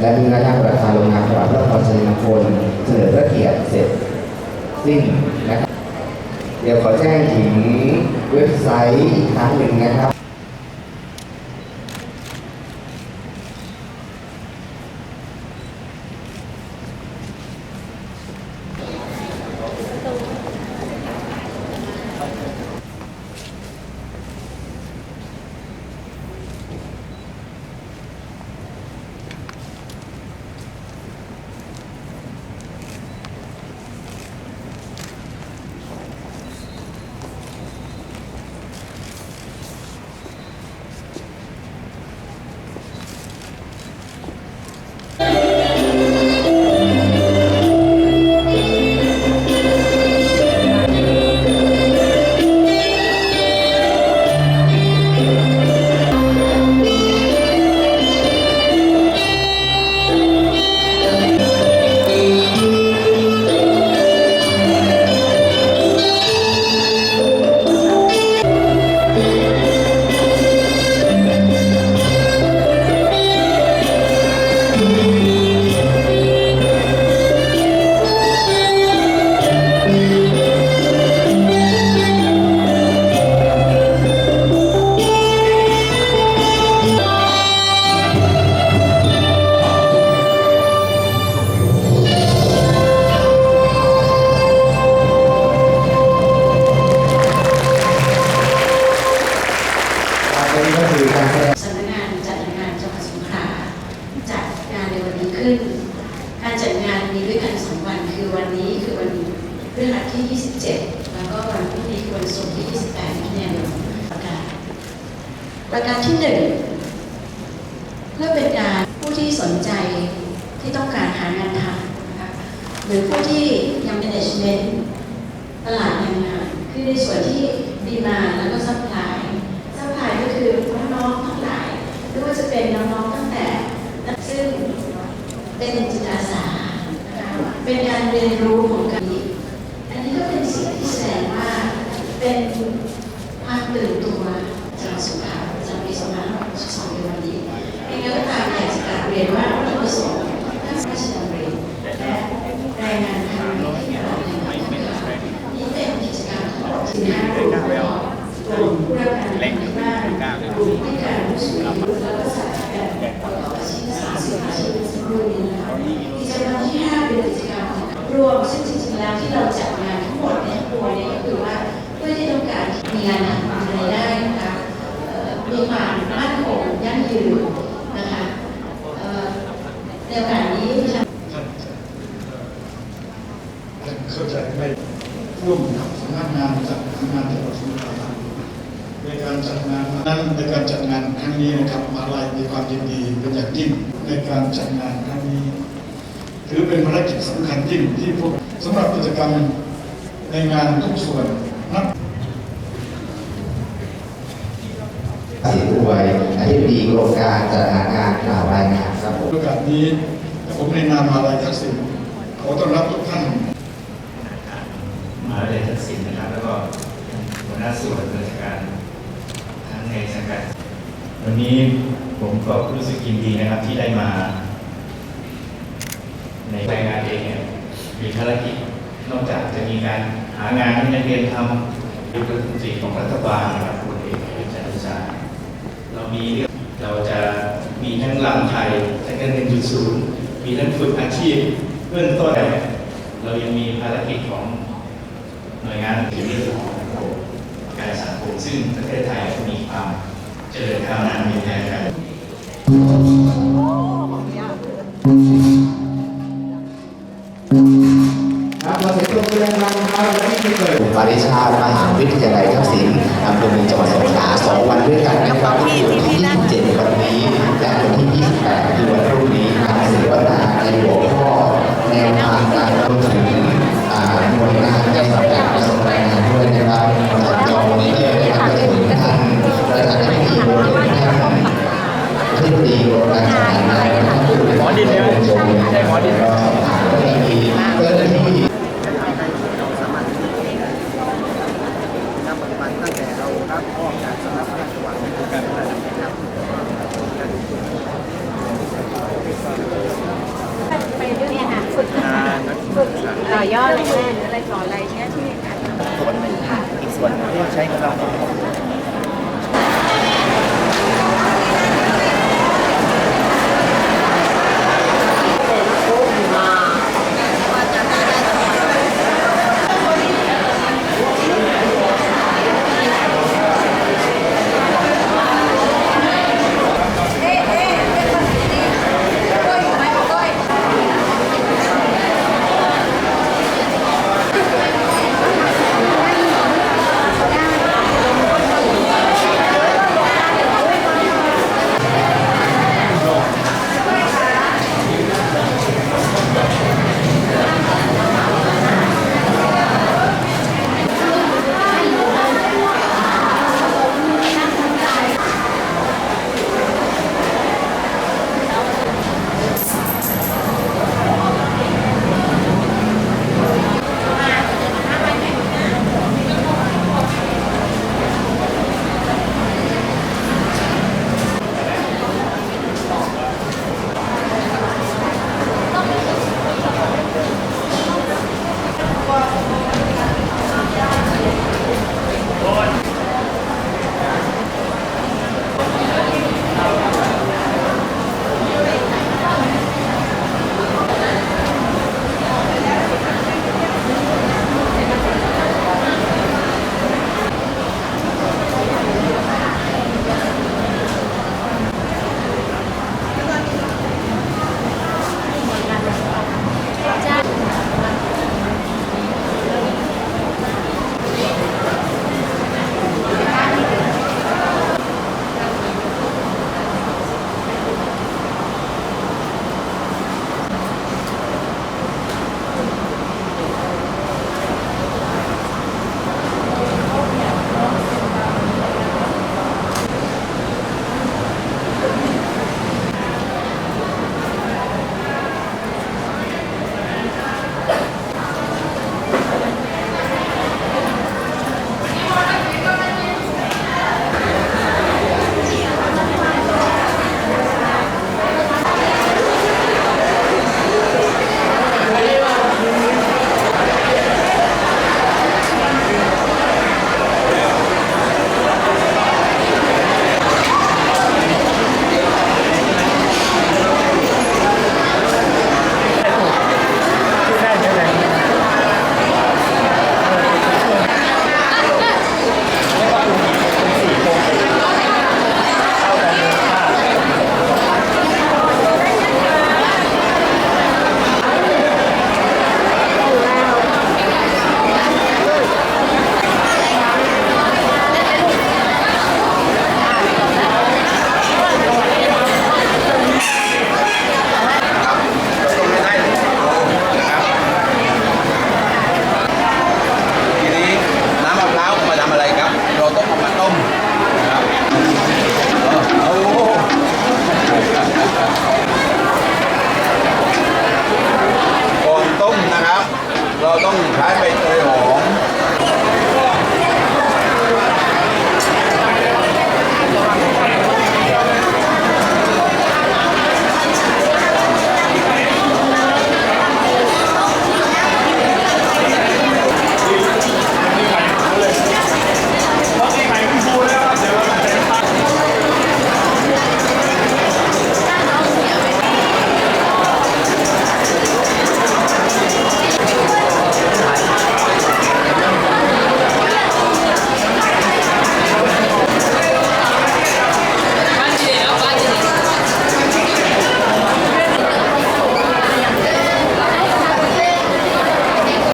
และเมื่อท่านประธานลงนามถวายพระพรชัยมงคลเสนอพระเกียรติเสร็จสิ้นนะครับ เดี๋ยวขอแจ้งถึงเว็บไซต์อีกครั้งหนึ่งนะครับ ประการที่หนึ่งเพื่อเป็นการผู้ที่สนใจที่ต้องการหางานทำนะคะหรือผู้ที่ยัง management ตลาดแรงงานคือในส่วนที่ดีมาแล้วก็ซัพพลายซัพพลายก็คือน้องๆทั้งหลายไม่ว่าจะเป็นน้องๆตั้งแต่ ซึ่งเป็นจิตอาสาเป็นการเรียนรู้ของการนี้อันนี้ก็เป็นสิ่งที่แสดงว่าเป็นความตื่นตัวจากสุขภาพจากปี2562ในวันนี้เองก็ตามอยากจะก ราบเรียนว่าวัตถุประสงค์ทั้งพระราชดำริและรายงานทางวิทยาลัยนะคะนี่เป็นกิจกรรมทั้งหมดที่ห้ากลุ่มกลุ่มผู้รับการเลี้ยงบ้านกลุ่มให้การรู้สูงอายุแล้วก็สานการประกอบอาชีพสามสิบอาชีพสักครู่นี้นะคะกิจกรรมที่ห้าเป็นกิจกรรมรวมซึ่งจริงๆแล้วที่เราจัดงานทั้งหมดเนี่ยตัวเนี่ยก็คือว่าเพื่อที่ต้องการมีงานทำอะไรายได้นะคะมีความมั่นคงยั่งยืน ในโอกาสนี้ดิฉันท่านเข้าใจไม่ร่วมกับสำนักงานจัดงานจังหวัดสมุทรปราการในการจัดงานนั้นในการจัดงานครั้งนี้นะครับมาลัยมีความยินดีเป็นอย่างยิ่งในการจัดงานครั้งนี้ถือเป็นภารกิจสำคัญยิ่งที่พวกสำหรับกิจกรรมในงานทุกส่วนนับสิทธิ์อวย บดีกรมการจัดหางานกล่าวรายงานครับผมโอกาสนี้ผมในนามมหาลัยทักษิณขอต้อนรับทุกท่านมหาวิทยาลัยทักษิณนะครับ แล้วก็หัวหน้าส่วนราชการทั้งในสังกัดวันนี้ผมก็รู้สึกยินดีนะครับที่ได้มา ในรายงานเองเนี่ยมีภารกิจนอกจากจะมีการหางานให้นักเรียนทำเป็นรัฐมนตรีของรัฐบาลนะครับคุณเอกประยุทธ์จันทร์โอชาเรามีเรื่อง เราจะมีทั้งลำไทยทั้งเงินจุดศูนย์มีทั้งฝึกอาชีพเบื้องต้น เรายังมีภารกิจของหน่วยงานที่เรื่องของระบบการสังคมซึ่งประเทศไทยมีความเจริญก้าวหน้ามีแนวการครับขอเสียงปรบมือดังๆครับและที่เกิดปริชาติมหาวิทยาลัยทักษิณอำเภอเมืองจังหวัดสงขลาสองวันด้วยกันนะครับที่วันที่27วัน รับพ่อจากสำนักพระราชวังโคการพัฒนาที่ครับไปเรื่องอาหารฝึงานฝึกต่อยอดอะไรแม่อะไรต่ออะไรเนี้ยที่ส่วนหนึ่งอีกส่วนที่ใช้กำลัง